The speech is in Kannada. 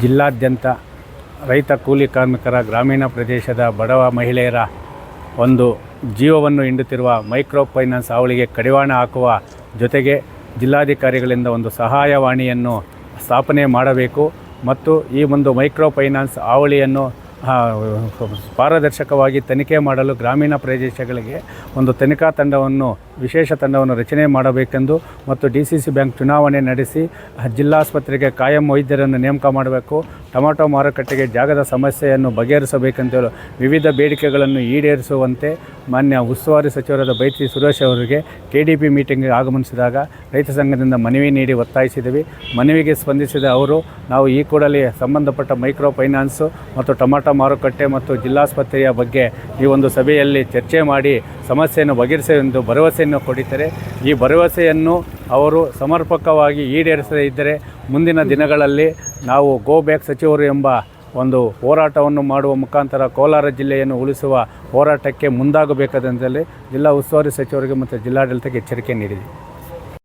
ಜಿಲ್ಲಾದ್ಯಂತ ರೈತ ಕೂಲಿ ಕಾರ್ಮಿಕರ ಗ್ರಾಮೀಣ ಪ್ರದೇಶದ ಬಡವ ಮಹಿಳೆಯರ ಒಂದು ಜೀವವನ್ನು ಹಿಂಡುತ್ತಿರುವ ಮೈಕ್ರೋ ಫೈನಾನ್ಸ್ ಅವಳಿಗೆ ಕಡಿವಾಣ ಹಾಕುವ ಜೊತೆಗೆ ಜಿಲ್ಲಾಧಿಕಾರಿಗಳಿಂದ ಒಂದು ಸಹಾಯವಾಣಿಯನ್ನು ಸ್ಥಾಪನೆ ಮಾಡಬೇಕು ಮತ್ತು ಈ ಒಂದು ಮೈಕ್ರೋ ಫೈನಾನ್ಸ್ ಹಾವಳಿಯನ್ನು ಆ, ಪಾರದರ್ಶಕವಾಗಿ ತನಿಖೆ ಮಾಡಲು ಗ್ರಾಮೀಣ ಪ್ರದೇಶಗಳಿಗೆ ಒಂದು ತನಿಖಾ ತಂಡವನ್ನು, ವಿಶೇಷ ತಂಡವನ್ನು ರಚನೆ ಮಾಡಬೇಕೆಂದು ಮತ್ತು ಡಿ ಸಿ ಸಿ ಬ್ಯಾಂಕ್ ಚುನಾವಣೆ ನಡೆಸಿ ಜಿಲ್ಲಾಸ್ಪತ್ರೆಗೆ ಕಾಯಂ ವೈದ್ಯರನ್ನು ನೇಮಕ ಮಾಡಬೇಕು, ಟೊಮಾಟೊ ಮಾರುಕಟ್ಟೆಗೆ ಜಾಗದ ಸಮಸ್ಯೆಯನ್ನು ಬಗೆಹರಿಸಬೇಕೆಂದು ವಿವಿಧ ಬೇಡಿಕೆಗಳನ್ನು ಈಡೇರಿಸುವಂತೆ ಮಾನ್ಯ ಉಸ್ತುವಾರಿ ಸಚಿವರಾದ ಬೈತ್ರಿ ಸುರೇಶ್ ಅವರಿಗೆ ಕೆ ಡಿ ಪಿ ಮೀಟಿಂಗ್ಗೆ ಆಗಮನಿಸಿದಾಗ ರೈತ ಸಂಘದಿಂದ ಮನವಿ ನೀಡಿ ಒತ್ತಾಯಿಸಿದ್ದೀವಿ ಮನವಿಗೆ ಸ್ಪಂದಿಸಿದ ಅವರು, ನಾವು ಈ ಕೂಡಲೇ ಸಂಬಂಧಪಟ್ಟ ಮೈಕ್ರೋ ಫೈನಾನ್ಸು ಮತ್ತು ಟೊಮಾಟೊ ಮಾರುಕಟ್ಟೆ ಮತ್ತು ಜಿಲ್ಲಾಸ್ಪತ್ರೆಯ ಬಗ್ಗೆ ಈ ಒಂದು ಸಭೆಯಲ್ಲಿ ಚರ್ಚೆ ಮಾಡಿ ಸಮಸ್ಯೆಯನ್ನು ಬಗೆಹರಿಸುವ ಭರವಸೆಯನ್ನು ಕೊಡಿದ್ದಾರೆ ಈ ಭರವಸೆಯನ್ನು ಅವರು ಸಮರ್ಪಕವಾಗಿ ಈಡೇರಿಸದೇ ಇದ್ದರೆ ಮುಂದಿನ ದಿನಗಳಲ್ಲಿ ನಾವು ಗೋ ಬ್ಯಾಕ್ ಸಚಿವರು ಎಂಬ ಒಂದು ಹೋರಾಟವನ್ನು ಮಾಡುವ ಮುಖಾಂತರ ಕೋಲಾರ ಜಿಲ್ಲೆಯನ್ನು ಉಳಿಸುವ ಹೋರಾಟಕ್ಕೆ ಮುಂದಾಗಬೇಕಾದಂತಲ್ಲಿ ಜಿಲ್ಲಾ ಉಸ್ತುವಾರಿ ಸಚಿವರಿಗೆ ಮತ್ತು ಜಿಲ್ಲಾಡಳಿತಕ್ಕೆ ಎಚ್ಚರಿಕೆ ನೀಡಿದೆ.